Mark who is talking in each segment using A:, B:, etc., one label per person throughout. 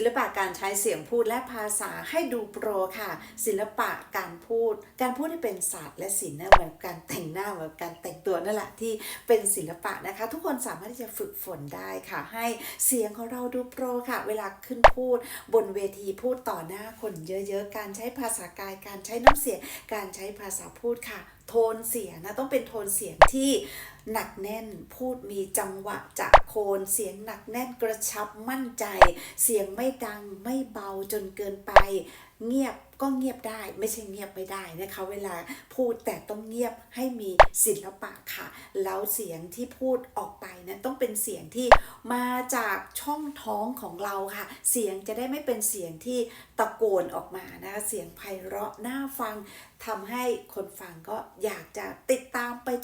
A: ศิลปะการใช้เสียงพูดและภาษาให้ดูโปรค่ะ ศิลปะการพูด การพูดที่เป็นศาสตร์และศิลป์เหมือนการแต่งหน้าเหมือนการแต่ง ตัวนั่นแหละที่เป็นศิลปะนะคะ ทุกคนสามารถที่จะฝึกฝนได้ค่ะ ให้เสียงของเราดูโปรค่ะ เวลาขึ้นพูด บนเวทีพูดต่อหน้าคนเยอะๆ การใช้ภาษากาย การใช้น้ำเสียง การใช้ภาษาพูดค่ะ โทนเสียงนะต้องเป็นโทนเสียงที่หนักแน่นพูดมีจังหวะจะโคนเสียงหนักแน่นกระชับมั่นใจ เสียงไม่ดังไม่เบาจนเกินไป เงียบก็เงียบได้ไม่ใช่เงียบไม่ได้นะคะเวลาพูดแต่ต้องเงียบให้มีศิลปะค่ะ แล้วเสียงที่พูดออกไปนะต้องเป็นเสียงที่มาจากช่องท้องของเราค่ะ เสียงจะได้ไม่เป็นเสียงที่ตะโกนออกมานะคะเสียงไพเราะน่าฟังทำให้คนฟังก็อยากจะติด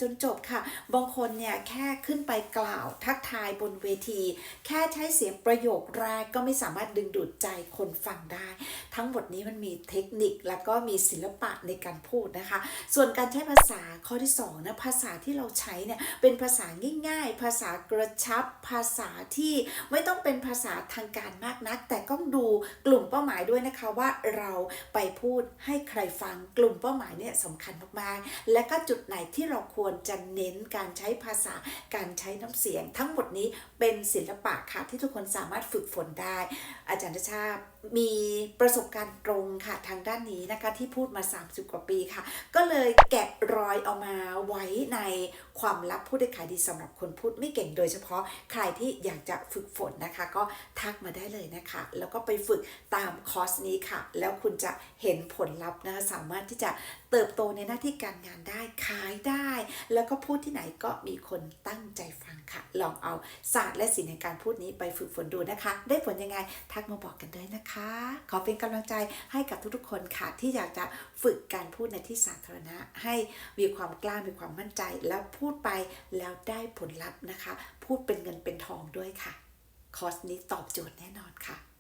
A: จนจบค่ะ บางคนเนี่ยแค่ขึ้นไปกล่าวทักทายบนเวที แค่ใช้เสียงประโยคแรกก็ไม่สามารถดึงดูดใจคนฟังได้ ทั้งหมดนี้มันมีเทคนิคแล้วก็มีศิลปะในการพูดนะคะ ส่วนการใช้ภาษาข้อที่2นะภาษาที่เราใช้เนี่ยเป็นภาษาง่ายๆ ภาษากระชับ ภาษาที่ไม่ต้องเป็นภาษาทางการมากนัก แต่ต้องดูกลุ่มเป้าหมายด้วยนะคะว่าเราไปพูดให้ใครฟังกลุ่มเป้าหมายเนี่ยสำคัญมากๆ และก็จุดไหนที่เราควรจะเน้นการใช้ภาษาการใช้น้ำเสียง ทั้งหมดนี้เป็นศิลปะค่ะที่ทุกคนสามารถฝึกฝนได้ อาจารย์ชาติมีประสบการณ์ตรงค่ะทางด้านนี้นะคะที่พูดมา 30 กว่าปีค่ะ ก็เลยแกะรอยเอามาไว้ในความลับพูดได้ขายดีสำหรับคนพูดไม่เก่งโดยเฉพาะใครที่อยากจะฝึกฝนนะคะ ก็ทักมาได้เลยนะคะ แล้วก็ไปฝึกตามคอร์สนี้ค่ะ แล้วคุณจะเห็นผลลัพธ์นะคะสามารถที่จะเติบโตในหน้าที่การงานได้ขายได้แล้วก็พูดที่ไหนก็มีคนตั้งใจฟังค่ะ ลองเอาศาสตร์และศิลป์ในการพูดนี้ไปฝึกฝนดูนะคะ ได้ผลยังไงทักมาบอกกันด้วยนะคะ ขอเป็นกำลังใจให้กับทุกๆคนค่ะ ที่อยากจะฝึกการพูดในที่สาธารณะ ให้มีความกล้ามีความมั่นใจ แล้วพูดไปแล้วได้ผลลัพธ์นะคะ พูดเป็นเงินเป็นทองด้วยค่ะคอร์สนี้ตอบโจทย์แน่นอนค่ะ